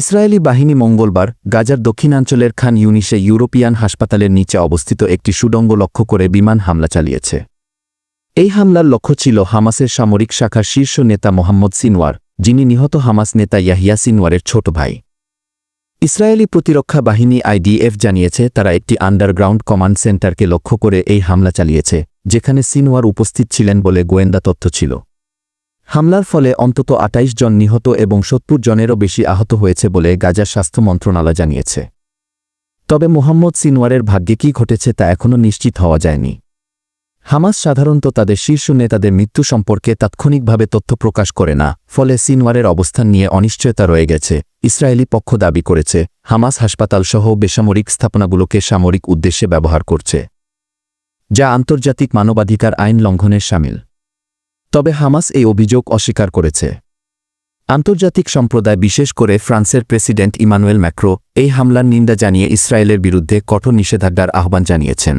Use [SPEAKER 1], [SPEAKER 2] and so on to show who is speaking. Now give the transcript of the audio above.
[SPEAKER 1] Israeli বাহিনী মঙ্গলবার গাজার দক্ষিণাঞ্চলের খান ইউনিশে ইউরোপিয়ান হাসপাতালের নিচে অবস্থিত একটি সুডঙ্গ লক্ষ্য করে বিমান হামলা চালিয়েছে। এই হামলার লক্ষ্য ছিল হামাসের সামরিক শাখার শীর্ষ নেতা মোহাম্মদ সিনওয়ার, যিনি নিহত হামাস নেতা ইয়াহিয়া সিনওয়ারের ছোট ভাই। ইসরায়েলি প্রতিরক্ষা বাহিনী আইডিএফ জানিয়েছে, তারা একটি আন্ডারগ্রাউন্ড কমান্ড সেন্টারকে লক্ষ্য করে এই হামলা চালিয়েছে, যেখানে সিনওয়ার উপস্থিত ছিলেন বলে গোয়েন্দা তথ্য ছিল। হামলার ফলে অন্তত আটাইশ জন নিহত এবং সত্তর জনেরও বেশি আহত হয়েছে বলে গাজার স্বাস্থ্য মন্ত্রণালয় জানিয়েছে। তবে মোহাম্মদ সিনওয়ারের ভাগ্যে কী ঘটেছে তা এখনও নিশ্চিত হওয়া যায়নি। হামাস সাধারণত তাদের শীর্ষ নেতাদের মৃত্যু সম্পর্কে তাৎক্ষণিকভাবে তথ্য প্রকাশ করে না, ফলে সিনওয়ারের অবস্থান নিয়ে অনিশ্চয়তা রয়ে গেছে, ইসরায়েলি পক্ষ দাবি করেছে, হামাস হাসপাতালসহ বেসামরিক স্থাপনাগুলোকে সামরিক উদ্দেশ্যে ব্যবহার করছে, যা আন্তর্জাতিক মানবাধিকার আইন লঙ্ঘনের সামিল। তবে হামাস এই অভিযোগ অস্বীকার করেছে। আন্তর্জাতিক সম্প্রদায় বিশেষ করে ফ্রান্সের প্রেসিডেন্ট ইমানুয়েল ম্যাক্রো এই হামলার নিন্দা জানিয়ে ইসরায়েলের বিরুদ্ধে কঠোর নিষেধাজ্ঞার আহ্বান জানিয়েছেন।